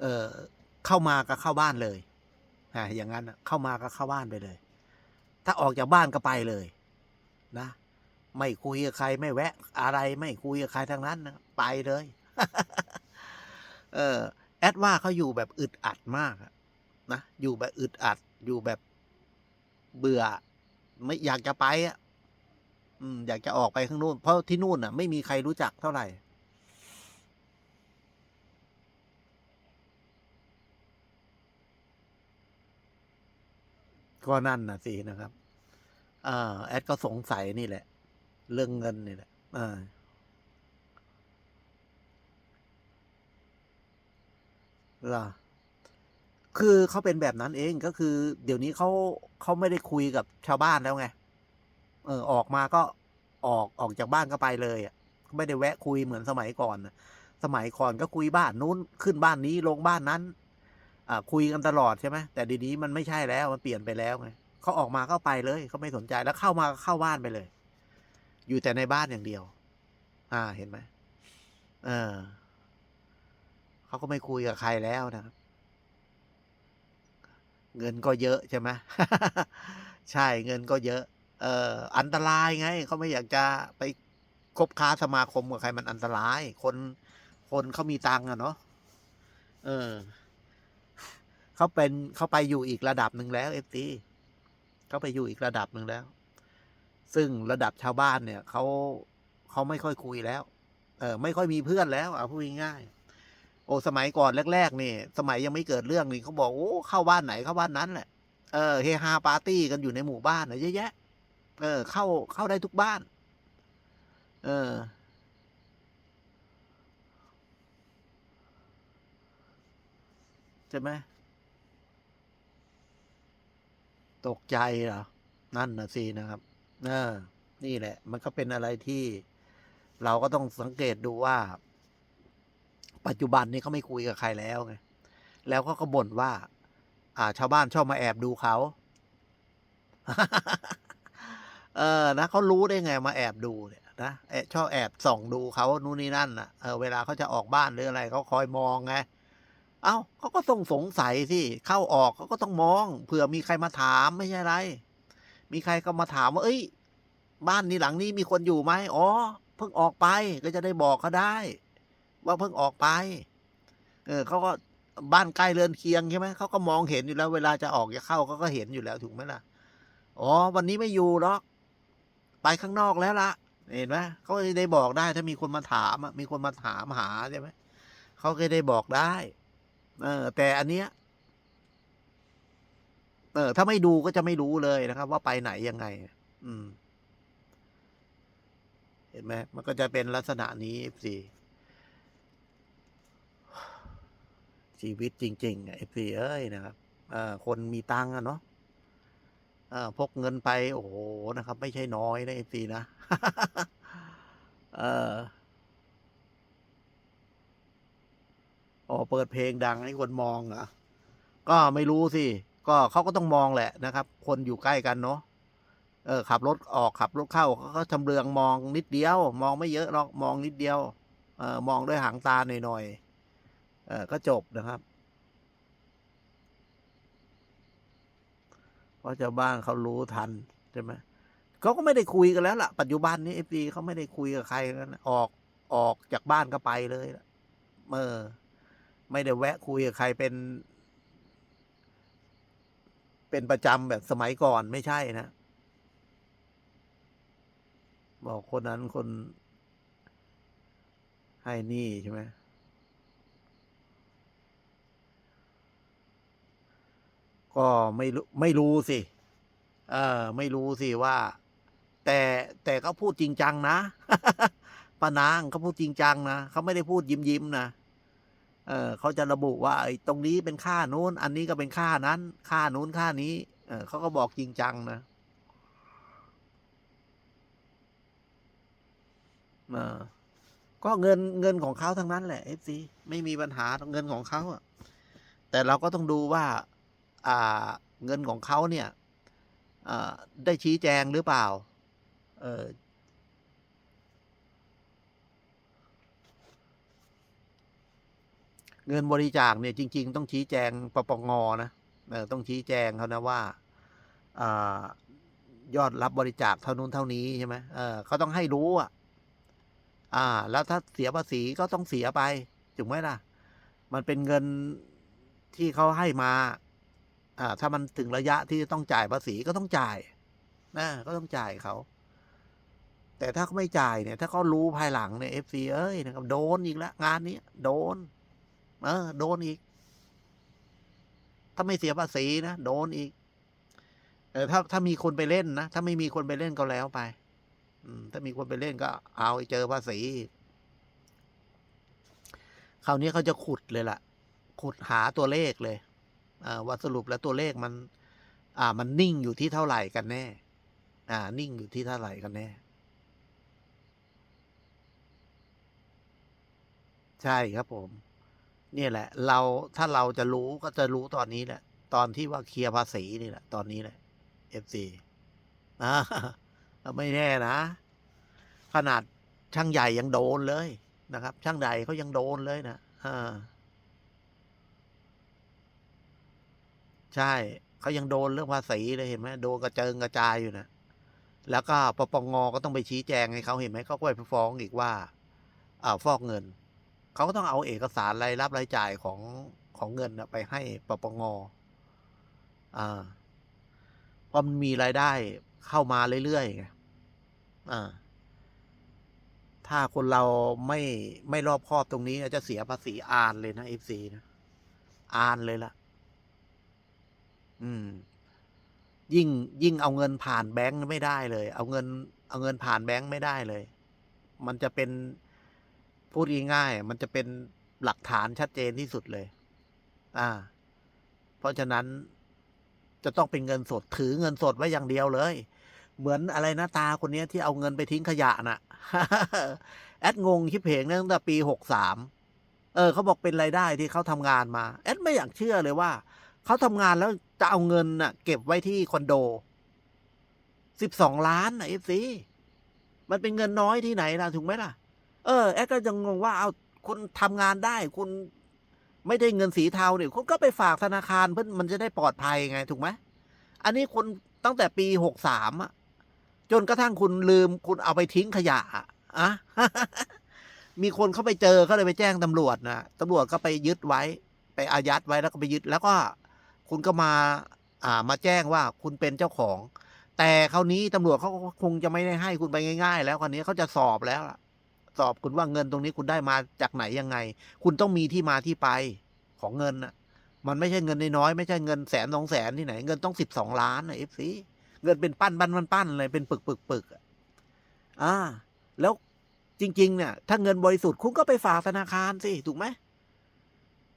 เออเข้ามาก็เข้าบ้านเลยอ่าอย่างนั้นเข้ามาก็เข้าบ้านไปเลย ถ้าออกจากบ้านก็ไปเลยนะ ไม่คุยกับใครไม่แวะ อะไรไม่คุยกับใครทั้งนั้นนะไปเลย เออแอดว่าเขาอยู่แบบอึดอัดมากนะอยู่แบบอึดอัด อยู่แบบเบื่อ ไม่อยากจะไปอะอยากจะออกไปข้างนู้นเพราะที่นู่นอะ ไม่มีใครรู้จักเท่าไหร่ ก็นั่นนะสินะครับอ่าแอดก็สงสัยนี่แหละ เรื่องเงินนี่แหละอ่าล่ะคือเขาเป็นแบบนั้นเองก็คือ เดี๋ยวนี้เขาเขาไม่ได้คุยกับชาวบ้านแล้วไง เออ ออกมาก็ออกออกจากบ้านก็ไปเลยอะไม่ได้แวะคุยเหมือนสมัยก่อนสมัยก่อนก็คุยบ้านนู้นขึ้นบ้านนี้ลงบ้านนั้น คุยกันตลอดใช่ไหมแต่ดีนี้มันไม่ใช่แล้วมันเปลี่ยนไปแล้วไงเขาออกมาก็ไปเลยเขาไม่สนใจแล้วเข้ามาก็เข้าบ้านไปเลย อยู่แต่ในบ้านอย่างเดียว อ่าเห็นไหมเออเขาก็ไม่คุยกับใครแล้วนะครับเงินก็เยอะใช่ไหมใช่เงินก็เยอะ เอ่ออันตรายไงเขาไม่อยากจะไปคบค้าสมาคมกับใครมันอันตราย คนคนเขามีตังค์อะเนาะเออ เขาเป็นเขาไปอยู่อีกระดับหนึ่งแล้วเอฟซีเขาไปอยู่อีกระดับหนึ่งแล้ว ซึ่งระดับชาวบ้านเนี่ยเขาเขาไม่ค่อยคุยแล้ว เออไม่ค่อยมีเพื่อนแล้วเอาพูดง่ายๆโอ้สมัยก่อนแรกๆนี่ สมัยยังไม่เกิดเรื่องนี่เขาบอกโอ้เข้าบ้านไหนเข้าบ้านนั้นแหละเออเฮฮาปาร์ตี้กันอยู่ในหมู่บ้านนะเยอะแยะ เออ เข้าเข้าได้ทุกบ้าน เออใช่ไหม ตกใจเหรอ นั่นนะสินะครับเออนี่แหละ มันก็เป็นอะไรที่เราก็ต้องสังเกตดูว่า ปัจจุบันนี้เขาไม่คุยกับใครแล้วไง แล้วก็ก็บ่นว่า อ่า ชาวบ้านชอบมาแอบดูเขา เออ นะเขารู้ได้ไงมาแอบดูเนี่ยนะแอบชอบแอบส่องดูเขานู่นนี่นั่นน่ะ เออ เวลาเขาจะออกบ้านหรืออะไรเขาคอยมองไง เอ้าเขาก็ต้องสงสัยสิเข้าออกเขาก็ต้องมองเผื่อมีใครมาถามไม่ใช่ไร มีใครก็มาถามว่า เอ้ย บ้านนี้หลังนี้มีคนอยู่ไหมอ๋อเพิ่งออกไปก็จะได้บอกเขาได้ ว่าเพิ่งออกไป เออเขาก็บ้านใกล้เรือนเคียงใช่ไหมเขาก็มองเห็นอยู่แล้ว เวลาจะออกจะเข้าเขาก็เห็นอยู่แล้วถูกไหมล่ะอ๋อ วันนี้ไม่อยู่หรอก ไปข้างนอกแล้วละเห็นไหมเขาได้บอกได้ถ้ามีคนมาถามอะมีคนมาถามหาใช่ไหมเขาก็ได้บอกได้ เออ แต่อันเนี้ยเออถ้าไม่ดูก็จะไม่รู้เลยนะครับ ว่าไปไหนยังไง อืม เห็นไหมมันก็จะเป็นลักษณะนี้สิชีวิตจริงๆเอฟซีเอ้ยนะครับเออคนมีตังค์อะเนาะเออพกเงินไป โอ้โหนะครับ ไม่ใช่น้อยนะเอฟซีนะ เออ อ๋อเปิดเพลงดังให้คนมองเหรอก็ไม่รู้สิ ก็เขาก็ต้องมองแหละนะครับ คนอยู่ใกล้กันเนาะเออขับรถออกขับรถเข้าเขาก็ชำเลืองมองนิดเดียว มองไม่เยอะหรอกมองนิดเดียวเออมองด้วยหางตาหน่อยๆเออก็จบนะครับ เพราะชาวบ้านเขารู้ทันใช่ไหมเขาก็ไม่ได้คุยกันแล้วล่ะ ปัจจุบันนี้เอฟซีเขาไม่ได้คุยกับใครแล้วนะออกออกจากบ้านก็ไปเลยละเออ ไม่ได้แวะคุยกับใครเป็น เป็นประจำแบบสมัยก่อนไม่ใช่นะ บอกคนนั้นคนให้หนี่ใช่ไหมก็ไม่รู้ไม่รู้สิ เออ ไม่รู้สิว่า แต่แต่เขาพูดจริงจังนะป้านางเขาพูดจริงจังนะเขาไม่ได้พูดยิ้มยิ้มนะ เออเขาจะระบุว่าไอ้ตรงนี้เป็นค่านู้น อันนี้ก็เป็นค่านั้น ค่านู้นค่านี้ เออเขาก็บอกจริงจังนะเออก็เงินเงินของเขาทั้งนั้นแหละเอฟซีไม่มีปัญหาเงินของเขาอะแต่เราก็ต้องดูว่า อ่า เงินของเขาเนี่ยอได้ชี้แจงหรือเปล่า เออ เงินบริจาคเนี่ยจริง ๆ ต้องชี้แจงปปงนะเออต้องชี้แจงเขานะว่าอยอดรับบริจาคเท่านู้นเท่านี้ใช่ไหมเออเขาต้องให้รู้อะอ่า แล้วถ้าเสียภาษีก็ต้องเสียไปถูกไหมล่ะ มันเป็นเงินที่เขาให้มา อ่า ถ้ามันถึงระยะที่ต้องจ่ายภาษีก็ต้องจ่ายนะก็ต้องจ่ายเขา แต่ถ้าเขาไม่จ่ายเนี่ย ถ้าเขารู้ภายหลังเนี่ยเอฟซีเอ้ยนะครับโดนอีกแล้วงานนี้โดน เออ โดนอีก ถ้าไม่เสียภาษีนะ โดนอีก เออถ้าถ้ามีคนไปเล่นนะ ถ้าไม่มีคนไปเล่นก็แล้วไป อืม ถ้ามีคนไปเล่นก็ เอาเจอภาษีคราวนี้เขาจะขุดเลยล่ะ ขุดหาตัวเลขเลยอ่าว่าสรุปแล้วตัวเลขมัน อ่า มันนิ่งอยู่ที่เท่าไหร่กันแน่ อ่า นิ่งอยู่ที่เท่าไหร่กันแน่ ใช่ครับผม เนี่ยแหละ เราถ้าเราจะรู้ก็จะรู้ตอนนี้แหละ ตอนที่ว่าเคลียร์ภาษีนี่แหละ ตอนนี้แหละ FC อ่าไม่แน่นะ ขนาดช่างใหญ่ยังโดนเลยนะครับ ช่างใหญ่เขายังโดนเลยนะอ่าใช่เขายังโดนเรื่องภาษีเลยเห็นไหมโดนกระเจิงกระจายอยู่นะแล้วก็ปปงก็ต้องไปชี้แจงให้เขาเห็นไหมเขาก็ไปฟ้องอีกว่าอ่าฟอกเงิน เขาก็ต้องเอาเอกสารรายรับรายจ่ายของของเงินไปให้ปปงอ่าเพราะมันมีรายได้เข้ามาเรื่อยๆไงอ่าถ้าคนเราไม่ไม่รอบคอบตรงนี้จะเสียภาษีอานเลยนะเอฟซีนะอานเลยล่ะ อืม ยิ่งยิ่งเอาเงินผ่านแบงค์ไม่ได้เลย เอาเงิน เอาเงินผ่านแบงค์ไม่ได้เลย มันจะเป็น พูดง่ายๆมันจะเป็นหลักฐานชัดเจนที่สุดเลย อ่า เพราะฉะนั้นจะต้องเป็นเงินสดถือเงินสดไว้อย่างเดียวเลย เหมือนอะไรนะตาคนนี้ที่เอาเงินไปทิ้งขยะน่ะ แอดงงชิบเพงตั้งแต่ปีหกสามเออเขาบอกเป็นรายได้ที่เขาทำงานมา แอดไม่อยากเชื่อเลยว่าเขาทำงานแล้วจะเอาเงินน่ะ เก็บไว้ที่คอนโดสิบสองล้านนะเอฟซีมันเป็นเงินน้อยที่ไหนล่ะถูกไหมล่ะ เออแอดก็ยังงงว่าเอาคุณทำงานได้ คุณไม่ได้เงินสีเทาเนี่ยคุณก็ไปฝากธนาคารเพื่อมันจะได้ปลอดภัยไงถูกไหมอันนี้คุณตั้งแต่ปีหกสามอะจนกระทั่งคุณลืมคุณเอาไปทิ้งขยะอะอะมีคนเข้าไปเจอเขาเลยไปแจ้งตำรวจนะตำรวจก็ไปยึดไว้ ไปอายัดไว้แล้วก็ไปยึด แล้วก็คุณก็มาอ่ามาแจ้งว่าคุณเป็นเจ้าของ แต่คราวนี้ตำรวจเขาคงจะไม่ได้ให้คุณไปง่าย ๆ แล้วคราวนี้เขาจะสอบแล้วล่ะ สอบคุณว่าเงินตรงนี้คุณได้มาจากไหนยังไง คุณต้องมีที่มาที่ไปของเงินน่ะมันไม่ใช่เงินน้อยไม่ใช่เงินแสนสองแสนที่ไหน เงินต้องสิบสองล้านนะเอฟซีเงินเป็นปั้นปั้นปั้นปั้นเลยเป็นปึกปึกปึกอะอ่า แล้วจริง ๆ เนี่ย ถ้าเงินบริสุทธิ์คุณก็ไปฝากธนาคารสิถูกไหม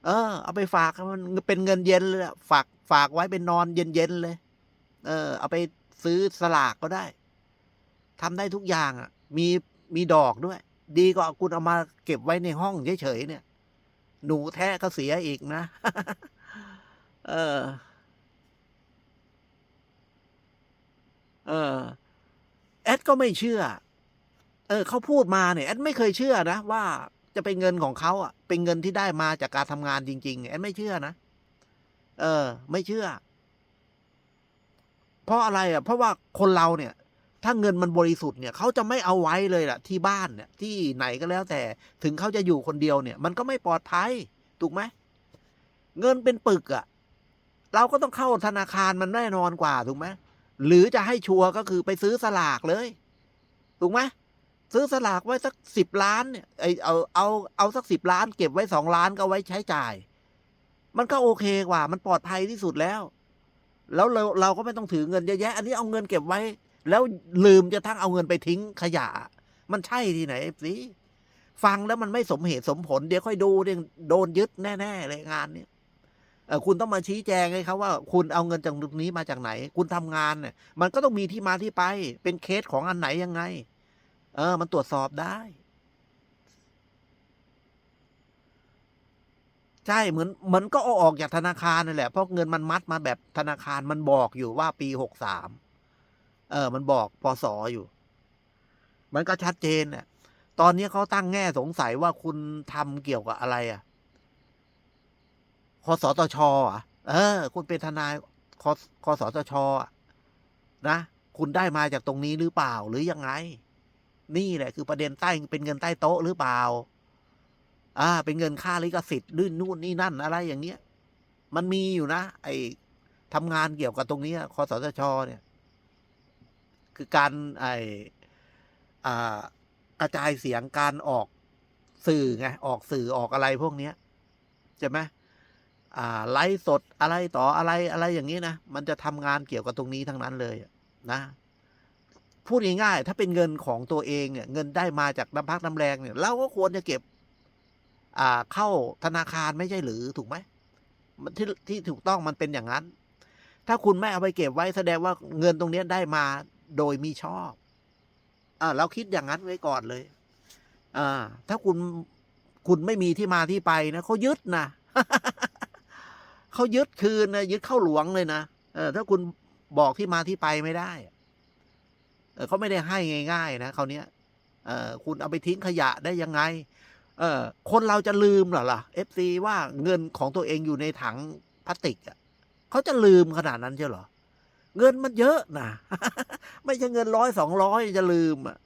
เออ เอาไปฝากมันเป็นเงินเย็นเลยฝากฝากไว้เป็นนอนเย็นๆเลย เออ เอาไปซื้อสลากก็ได้ทำได้ทุกอย่างอะ มีมีดอกด้วย ดีกว่าคุณเอามาเก็บไว้ในห้องเฉยๆเนี่ย หนูแท้ก็เสียอีกนะ เออ เออ แอดก็ไม่เชื่อ เออเขาพูดมาเนี่ยแอดไม่เคยเชื่อนะว่าจะเป็นเงินของเขาอะ เป็นเงินที่ได้มาจากการทำงานจริง ๆ แอดไม่เชื่อนะ เออ ไม่เชื่อ เพราะอะไรอะ เพราะว่าคนเราเนี่ย ถ้าเงินมันบริสุทธิ์เนี่ยเขาจะไม่เอาไว้เลยล่ะ ที่บ้านเนี่ยที่ไหนก็แล้วแต่ถึงเขาจะอยู่คนเดียวเนี่ย มันก็ไม่ปลอดภัย ถูกไหมเงินเป็นปึกอะ่ะ เราก็ต้องเข้าธนาคารมันแน่นอนกว่าถูกไหมหรือจะให้ชัวร์ก็คือไปซื้อสลากเลย ถูกไหมซื้อสลากไว้สักสิบล้านเนี่ยไอเอาเอาเอาสักสิบล้าน เก็บไว้สองล้านก็ไว้ใช้จ่าย มันก็โอเคกว่า มันปลอดภัยที่สุดแล้ว แล้วเราเราก็ไม่ต้องถือเงินเยอะแยะ อันนี้เอาเงินเก็บไว้ แล้วลืมจะทั้งเอาเงินไปทิ้งขยะ มันใช่ที่ไหนสิฟังแล้วมันไม่สมเหตุสมผล เดี๋ยวค่อยดูเดี๋ยวโดนยึดแน่ๆเลยงานเนี้ยเออคุณต้องมาชี้แจงให้เขาว่า คุณเอาเงินจากตรงนี้มาจากไหน คุณทำงานเนี่ย มันก็ต้องมีที่มาที่ไป เป็นเคสของอันไหนยังไง เออ มันตรวจสอบได้ ใช่เหมือนเหมือนก็เอาออกจากธนาคารนั่นแหละเพราะเงินมันมัดมาแบบธนาคารมันบอกอยู่ว่าปีหกสาม เออ มันบอกปศอยู่ มันก็ชัดเจนเนี่ยตอนนี้เขาตั้งแง่สงสัยว่าคุณทำเกี่ยวกับอะไรอะคอสตชอะ เออ คุณเป็นทนายคอคอสตชอะนะ คุณได้มาจากตรงนี้หรือเปล่าหรือยังไง นี่แหละ คือประเด็นใต้เป็นเงินใต้โต๊ะหรือเปล่า อ่า เป็นเงินค่าลิขสิทธิ์ลื่นนู่นนี่นั่นอะไรอย่างเงี้ย มันมีอยู่นะไอทำงานเกี่ยวกับตรงนี้ยคสตชเนี่ย คือการไออกระจายเสียงการออกสื่อไงออกสื่อออกอะไรพวกเนี้ยใช่ไหมไลฟ์สดอะไรต่ออะไรอะไรอย่างนี้นะ มันจะทำงานเกี่ยวกับตรงนี้ทั้งนั้นเลยนะพูดง่ายๆถ้าเป็นเงินของตัวเองเนี่ย เงินได้มาจากน้ำพักน้ำแรงเนี่ย เราก็ควรจะเก็บ อ่าเข้าธนาคารไม่ใช่หรือถูกไหมมันที่ที่ถูกต้องมันเป็นอย่างนั้น ถ้าคุณไม่เอาไปเก็บไว้แสดงว่าเงินตรงนี้ได้มา โดยมีชอบอ่าเราคิดอย่างนั้นไว้ก่อนเลยอ่าถ้าคุณคุณไม่มีที่มาที่ไปนะเขายึดนะเขายึดคืนนะยึดเข้าหลวงเลยนะเออถ้าคุณบอกที่มาที่ไปไม่ได้เออเขาไม่ได้ให้ง่าย ๆ นะเขาเนี้ยเออคุณเอาไปทิ้งขยะได้ยังไง เออคนเราจะลืมหรอล่ะเอฟซีว่าเงินของตัวเองอยู่ในถังพลาสติกอะเขาจะลืมขนาดนั้นใช่หรอ เงินมันเยอะนะไม่ใช่เงินร้อยสองร้อยจะลืมอะ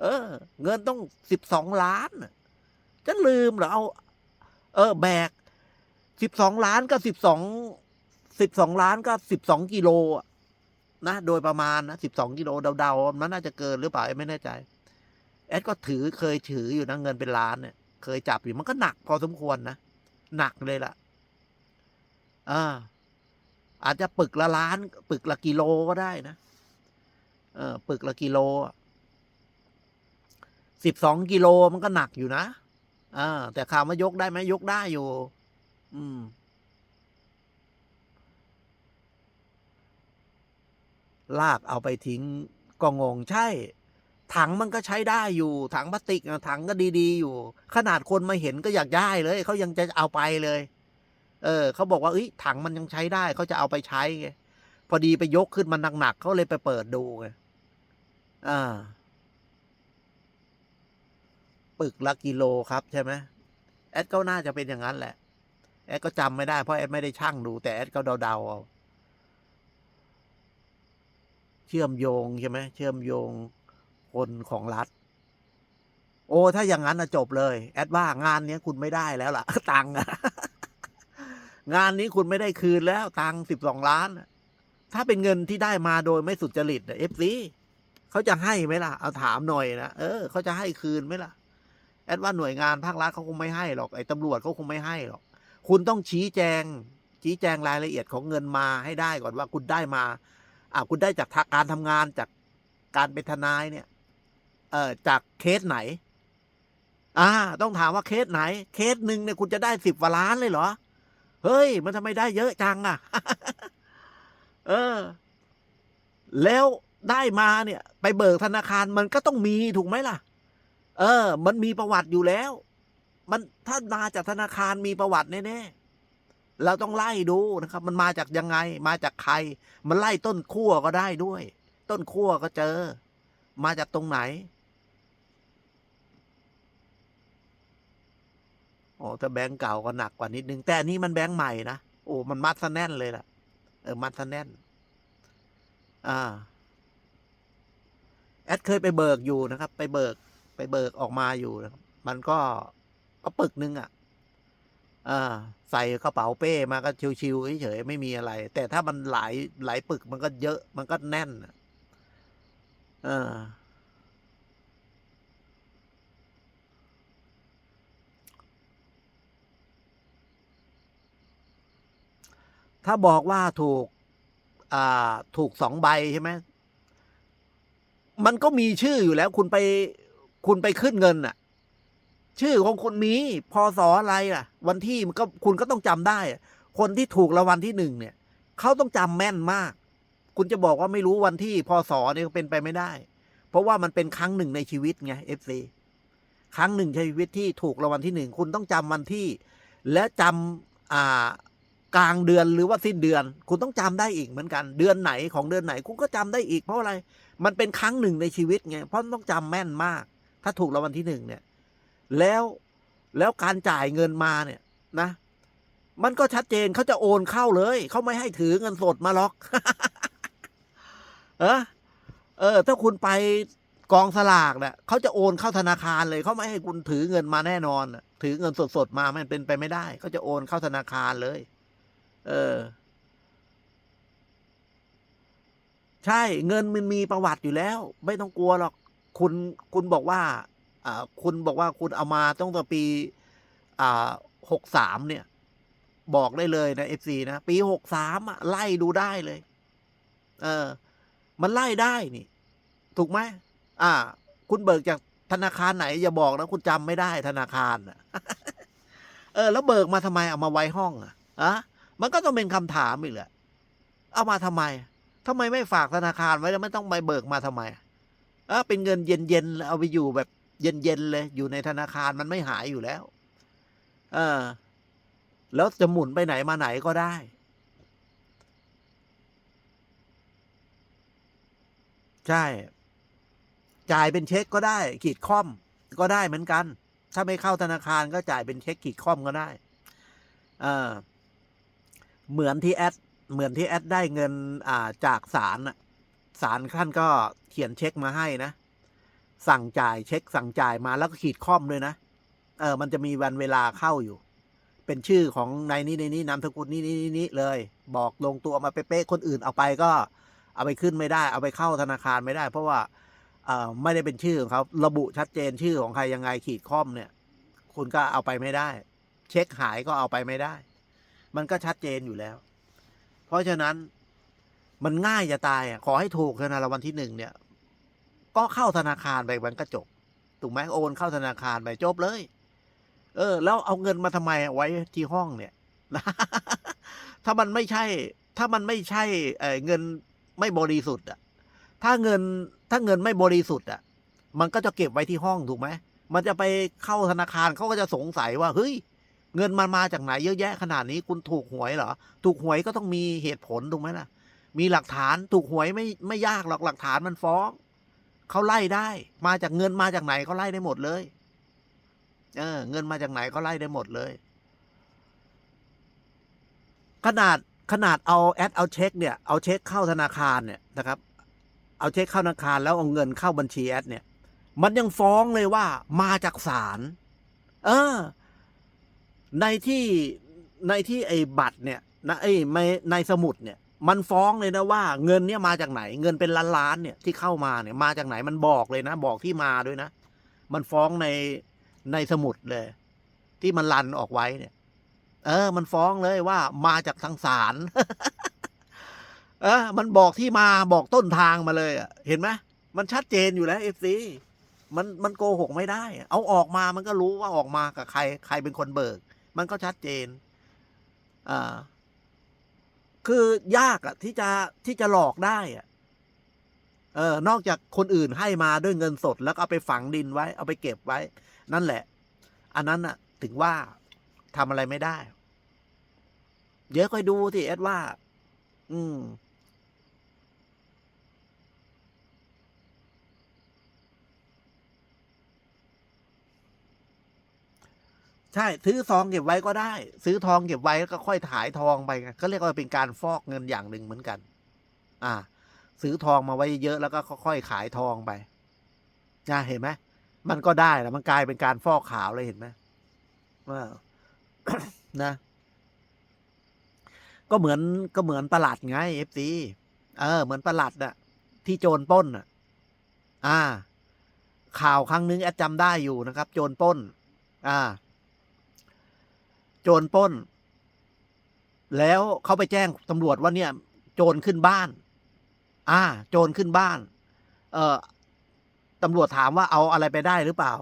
เออ เงินต้องสิบสองล้านจะลืมเหรอเอา เออ แบกสิบสองล้านก็สิบสองสิบสองล้านก็สิบสองกิโลนะโดยประมาณนะสิบสองกิโลเดาๆมันน่าจะเกินหรือเปล่าไม่แน่ใจแอดก็ถือเคยถืออยู่นะเงินเป็นล้านเนี่ย เคยจับอยู่มันก็หนักพอสมควรนะ หนักเลยล่ะอ่า อาจจะปึกละล้าน ปึกละกิโลก็ได้นะ เออปึกละกิโลสิบสองกิโลมันก็หนักอยู่นะอ่าแต่ข่าวมายกได้ไหมยกได้อยู่ อืม ลากเอาไปทิ้งก็งงใช่ ถังมันก็ใช้ได้อยู่ ถังพลาสติกถังก็ดี ๆ อยู่ ขนาดคนมาเห็นก็อยากได้เลย เขายังจะเอาไปเลย เออเขาบอกว่าเอ้ยถังมันยังใช้ได้เขาจะเอาไปใช้ไงพอดีไปยกขึ้นมันหนักๆเขาเลยไปเปิดดูไงอ่าปึกละกิโลครับใช่ไหมแอดก็น่าจะเป็นอย่างนั้นแหละ แอดก็จำไม่ได้เพราะแอดไม่ได้ช่างดู แต่แอดก็เดาๆเอาเชื่อมโยงใช่ไหมเชื่อมโยงคนของรัฐ โอ้ ถ้าอย่างนั้นนะจบเลย แอดว่างานเนี้ยคุณไม่ได้แล้วล่ะ ตังค์ งานนี้คุณไม่ได้คืนแล้วตังสิบสองล้าน ถ้าเป็นเงินที่ได้มาโดยไม่สุจริตเอฟซีเขาจะให้ไหมล่ะ เอาถามหน่อยนะเออเขาจะให้คืนไหมล่ะ แอดว่าหน่วยงานภาครัฐเขาคงไม่ให้หรอกไอ้ตำรวจเขาคงไม่ให้หรอก คุณต้องชี้แจง ชี้แจงรายละเอียดของเงินมาให้ได้ก่อนว่าคุณได้มาอ่าคุณได้จากการทำงานจากการเป็นทนายเนี่ย เอ่อจากเคสไหน อ่า ต้องถามว่าเคสไหน เคสหนึ่งเนี่ยคุณจะได้สิบกว่าล้านเลยเหรอ เฮ้ย มันทำไมได้เยอะจังอะ เออ แล้วได้มาเนี่ย ไปเบิกธนาคารมันก็ต้องมีถูกไหมล่ะ เออ มันมีประวัติอยู่แล้ว มันถ้ามาจากธนาคารมีประวัติแน่ๆเราต้องไล่ดูนะครับ มันมาจากยังไง มาจากใคร มันไล่ต้นขั้วก็ได้ด้วย ต้นขั้วก็เจอ มาจากตรงไหน โอ้ถ้าแบงก์เก่าก็หนักกว่านิดนึง แต่อันนี้มันแบงก์ใหม่นะ โอ้ มันมัดซะแน่นเลยล่ะ เออ มัดซะแน่น อ่า แอดเคยไปเบิกอยู่นะครับ ไปเบิก ไปเบิกออกมาอยู่นะมันก็ก็ปึกนึงอะอ่าใส่กระเป๋าเป้มาก็ชิวๆเฉยๆไม่มีอะไร แต่ถ้ามันหลายหลายปึกมันก็เยอะ มันก็แน่นอะเออ ถ้าบอกว่าถูกอ่าถูกสองใบใช่ไหมมันก็มีชื่ออยู่แล้ว คุณไปคุณไปขึ้นเงินน่ะชื่อของคุณมีพศอะไรอะ วันที่มันก็คุณก็ต้องจำได้ คนที่ถูกรางวัลที่หนึ่งเนี่ยเขาต้องจำแม่นมาก คุณจะบอกว่าไม่รู้วันที่พศเนี่ยเป็นไปไม่ได้ เพราะว่ามันเป็นครั้งหนึ่งในชีวิตไงเอฟซีครั้งหนึ่งในชีวิตที่ถูกรางวัลที่หนึ่งคุณต้องจำวันที่ และจำอ่า กลางเดือนหรือว่าสิ้นเดือน คุณต้องจำได้อีกเหมือนกัน เดือนไหนของเดือนไหนคุณก็จำได้อีกเพราะอะไร มันเป็นครั้งหนึ่งในชีวิตไงเพราะต้องจำแม่นมาก ถ้าถูกรางวัลที่หนึ่งเนี่ย แล้วแล้วการจ่ายเงินมาเนี่ยนะ มันก็ชัดเจนเขาจะโอนเข้าเลยเขาไม่ให้ถือเงินสดมาหรอก เออเออ ถ้าคุณไปกองสลากเนี่ยเขาจะโอนเข้าธนาคารเลยเขาไม่ให้คุณถือเงินมาแน่นอน ถือเงินสดๆมามันเป็นไปไม่ได้เขาจะโอนเข้าธนาคารเลย เออ ใช่เงินมันมีประวัติอยู่แล้ว ไม่ต้องกลัวหรอก คุณคุณบอกว่าอ่าคุณบอกว่าคุณเอามาตั้งแต่ปี อ่าหกสามเนี่ย บอกได้เลยนะเอฟซีนะ ปีหกสามอะ ไล่ดูได้เลย เออ มันไล่ได้นี่ ถูกไหมอ่า คุณเบิกจากธนาคารไหน อย่าบอกนะ คุณจำไม่ได้ธนาคารอะเออ แล้วเบิกมาทำไมเอามาไว้ห้องอะอะ มันก็ต้องเป็นคำถามอีกแหละ เอามาทำไมทำไมไม่ฝากธนาคารไว้แล้วไม่ต้องไปเบิกมาทำไมเออเป็นเงินเย็นๆเอาไปอยู่แบบเย็นๆเลย อยู่ในธนาคารมันไม่หายอยู่แล้ว เออ แล้วจะหมุนไปไหนมาไหนก็ได้ ใช่ จ่ายเป็นเช็คก็ได้ ขีดค่อมก็ได้เหมือนกัน ถ้าไม่เข้าธนาคารก็จ่ายเป็นเช็คขีดค่อมก็ได้ เออ เหมือนที่แอดเหมือนที่แอดได้เงินอ่าจากศาลน่ะศาลท่านก็เขียนเช็คมาให้นะ สั่งจ่ายเช็คสั่งจ่ายมาแล้วก็ขีดค่อมด้วยนะ เออ มันจะมีวันเวลาเข้าอยู่ เป็นชื่อของนายนี้ในนี้นามสกุลนี้นี้นี้นี้เลย บอกลงตัวมาเป๊ะๆคนอื่นเอาไปก็ เอาไปขึ้นไม่ได้ เอาไปเข้าธนาคารไม่ได้ เพราะว่าเอ่อไม่ได้เป็นชื่อของเขาระบุชัดเจนชื่อของใครยังไงขีดค่อมเนี่ย คุณก็เอาไปไม่ได้ เช็คหายก็เอาไปไม่ได้ มันก็ชัดเจนอยู่แล้ว เพราะฉะนั้นมันง่ายจะตายอะขอให้ถูกเถอะนะรางวัลที่หนึ่งเนี่ย ก็เข้าธนาคารไปมันก็จบถูกไหมโอนเข้าธนาคารไปจบเลย เออ แล้วเอาเงินมาทำไมไว้ที่ห้องเนี่ยนะถ้ามันไม่ใช่ ถ้ามันไม่ใช่เเงินไม่บริสุทธิ์อะ ถ้าเงินถ้าเงินไม่บริสุทธิ์อะ มันก็จะเก็บไว้ที่ห้องถูกไหมมันจะไปเข้าธนาคารเขาก็จะสงสัยว่าเฮ้ย เงินมันมาจากไหนเยอะแยะขนาดนี้คุณถูกหวยเหรอ ถูกหวยก็ต้องมีเหตุผลถูกไหมล่ะ มีหลักฐานถูกหวยไม่ไม่ยากหรอกหลักฐานมันฟ้องเขาไล่ได้ มาจากเงินมาจากไหนเขาไล่ได้หมดเลย เออ เงินมาจากไหนเขาไล่ได้หมดเลย ขนาดขนาดเอาแอดเอาเช็คเนี่ยเอาเช็คเข้าธนาคารเนี่ยนะครับ เอาเช็คเข้าธนาคารแล้วเอาเงินเข้าบัญชีแอดเนี่ย มันยังฟ้องเลยว่ามาจากศาลเออ ในที่ในที่ไอ้บัตรเนี่ยนะไอ้ในในสมุดเนี่ยมันฟ้องเลยนะว่าเงินเนี่ยมาจากไหน เงินเป็นล้านล้านเนี่ยที่เข้ามาเนี่ยมาจากไหนมันบอกเลยนะ บอกที่มาด้วยนะ มันฟ้องในในสมุดเลย ที่มันรันออกไว้เนี่ย เออ มันฟ้องเลยว่ามาจากทางศาลเออ มันบอกที่มาบอกต้นทางมาเลยอะ เห็นไหมมันชัดเจนอยู่แล้วเอฟซีมันมันโกหกไม่ได้ เอาออกมามันก็รู้ว่าออกมากับใคร ใครเป็นคนเบิก มันก็ชัดเจนอ่าคือยากอะที่จะที่จะหลอกได้อะเออนอกจากคนอื่นให้มาด้วยเงินสด แล้วก็เอาไปฝังดินไว้ เอาไปเก็บไว้ นั่นแหละ อันนั้นอะถึงว่าทำอะไรไม่ได้ เดี๋ยวค่อยดูที่เอ็ดว่า อืม ใช่ ซื้อทองเก็บไว้ก็ได้ ซื้อทองเก็บไว้แล้วก็ค่อยถ่ายทองไปก็เรียกว่าเป็นการฟอกเงินอย่างหนึ่งเหมือนกัน อ่า ซื้อทองมาไว้เยอะแล้วก็ค่อยๆขายทองไปนะเห็นไหมมันก็ได้แล้วมันกลายเป็นการฟอกขาวเลยเห็นไหมว่านะ ก็เหมือนก็เหมือนประหลัดไงเอฟซีเออ เหมือนประหลัดอะที่โจรป้นอะอ่า ข่าวครั้งนึงแอดจำได้อยู่นะครับ โจรป้น อ่า โจรปล้น แล้วเขาไปแจ้งตำรวจว่าเนี่ย โจรขึ้นบ้าน อ่า โจรขึ้นบ้าน เออตำรวจถามว่าเอาอะไรไปได้หรือเปล่า